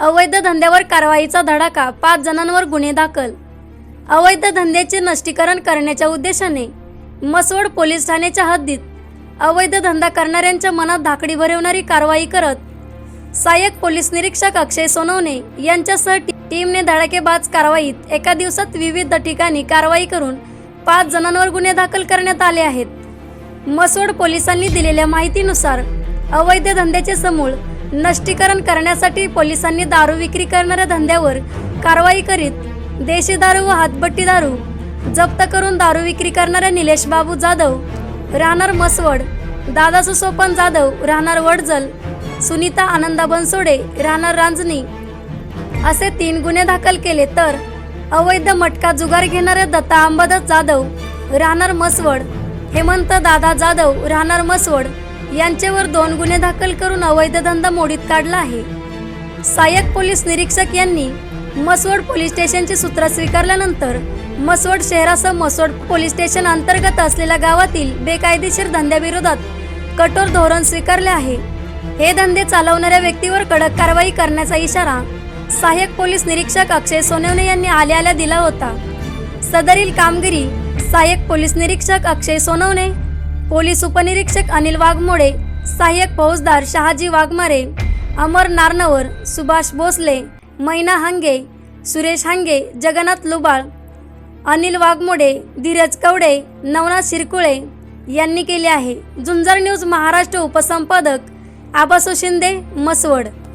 अवैध धंद्यावर कारवाईचा धडाका पाच जणांवर गुन्हे दाखल. अवैध धंद्याचे नष्टीकरण करण्याच्या उद्देशाने मसवड पोलीस ठाण्याच्या हद्दीत अवैध धंदा करणाऱ्यांच्या मनात धाकडी भरवणारी कारवाई करत सहाय्यक पोलीस निरीक्षक अक्षय सोनवणे यांच्यासह टीमने धडाकेबाज कारवाईत एका दिवसात विविध ठिकाणी कारवाई करून पाच जणांवर गुन्हे दाखल करण्यात आले आहेत. मसवड पोलिसांनी दिलेल्या माहितीनुसार अवैध धंद्याचे समूळ नष्टीकरण करण्यासाठी पोलिसांनी दारू विक्री करणाऱ्या धंद्यावर कारवाई करीत देशी दारू व हातभट्टी दारू जप्त करून दारू विक्री करणाऱ्या निलेश बाबू जाधव राहणार मसवड दादा सोपन जाधव राहणार वडजल सुनीता आनंदा बनसोडे राहणार रांजणी असे तीन गुन्हे दाखल केले तर अवैध मटका जुगार घेणाऱ्या दत्ता अंबादास जाधव राहणार मसवड हेमंत दादा जाधव राहणार मसवड यांच्यावर दोन गुन्हे दाखल करून अवैध धंदा मोडीत काढला आहे. सहाय्यक पोलीस निरीक्षक यांनी मसवड पोलीस स्टेशनची सूत्र स्वीकारल्यानंतर मसवड शहरासह मसवड पोलीस स्टेशन अंतर्गत असलेल्या गावातील बेकायदेशीर धंद्याविरोधात कठोर धोरण स्वीकारले आहे. हे धंदे चालवणाऱ्या व्यक्तीवर कडक कारवाई करण्याचा इशारा सहाय्यक पोलीस निरीक्षक अक्षय सोनवणे यांनी आल्या आल्या दिला होता. सदरील कामगिरी सहाय्यक पोलीस निरीक्षक अक्षय सोनवणे पोलीस उपनिरीक्षक अनिल वाघमोडे सहाय्यक फौजदार शहाजी वाघमारे अमर नारनवर सुभाष भोसले मैना हांगे सुरेश हांगे जगन्नाथ लुबाळ अनिल वाघमोडे धीरज कवडे नवनाथ शिरकुळे यांनी केले आहे. झुंजर न्यूज महाराष्ट्र उपसंपादक आबासू शिंदे मसवड